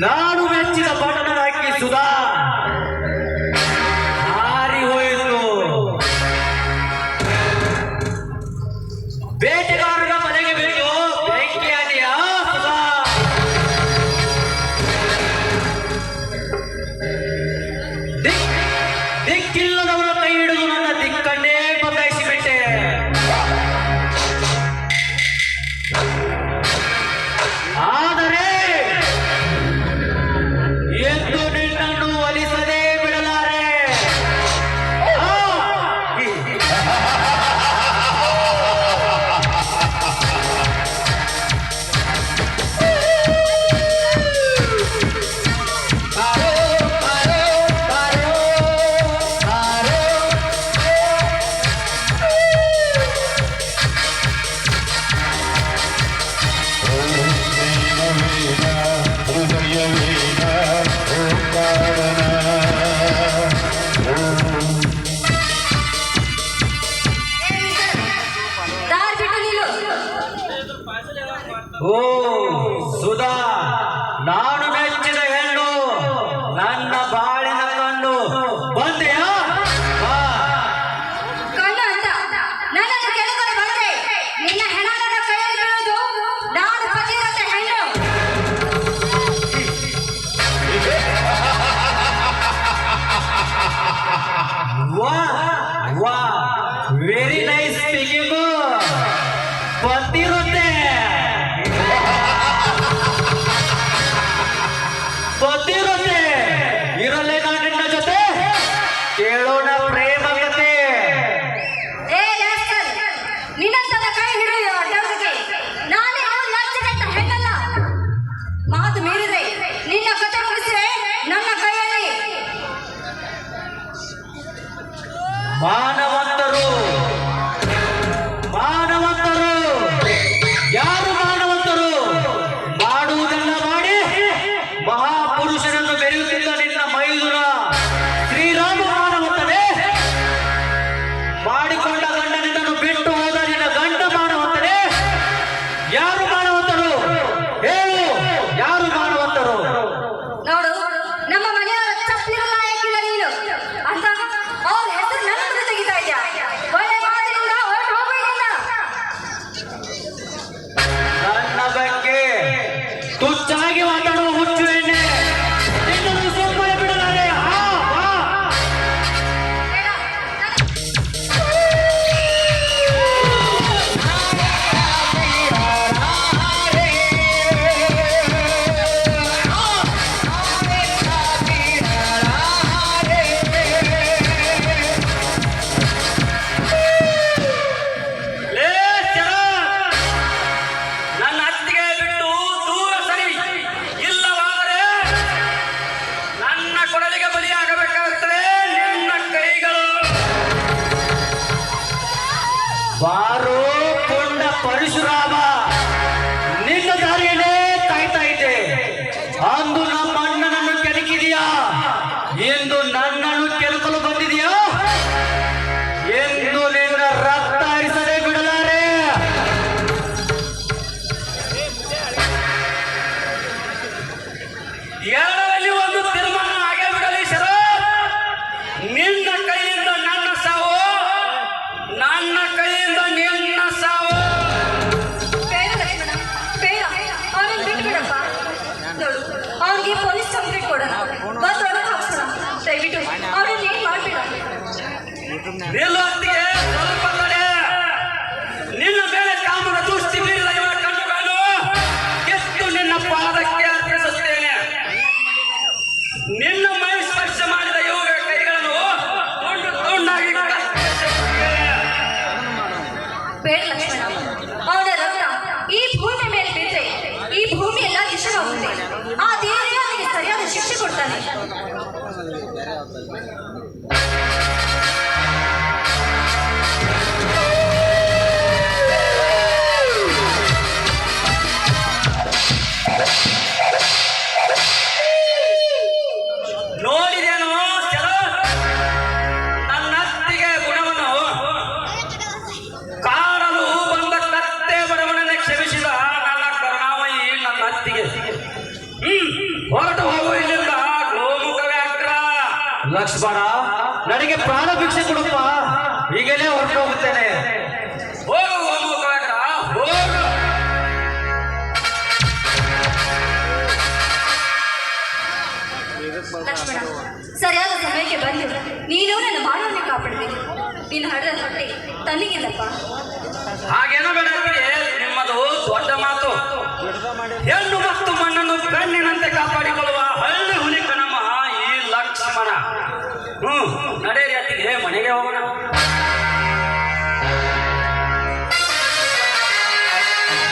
ನಾನು ಮೆಚ್ಚಿದ ಹಾಕಿ ಸುಧಾ. ಹಾರಿ ಹೋಯಿತು. ಬೇಟೆಗಾರರ ま ಬೇಡ ಲಕ್ಷ್ಮಣ ಲಕ್ಷ್ಮಣ ನನಗೆ ಪ್ರಾಣ ಭಿಕ್ಷೆ ಕೊಡಪ್ಪ ಈಗಲೇ ಹೊರಟು ಹೋಗುತ್ತೇನೆ. ಸರಿಯಾದ ಸಮಯಕ್ಕೆ ಬಂದು ನೀನು ನನ್ನ ಮಾನವನ್ನ ಕಾಪಾಡಬೇಕು ನೀನು ಹಡದ ಹೊಟ್ಟೆ ತನ್ನಿಗಿಲ್ಲಪ್ಪ. ಹಾಗೇನೋ ಬೇಡ ನಿಮ್ಮದು ದೊಡ್ಡ ಮಾತು. ಹೆಣ್ಣು ಮತ್ತು ಮಣ್ಣನ್ನು ಕಣ್ಣಿನಂತೆ ಕಾಪಾಡಿಕೊಳ್ಳುವ ಹಳ್ಳಿ ಹುಲಿ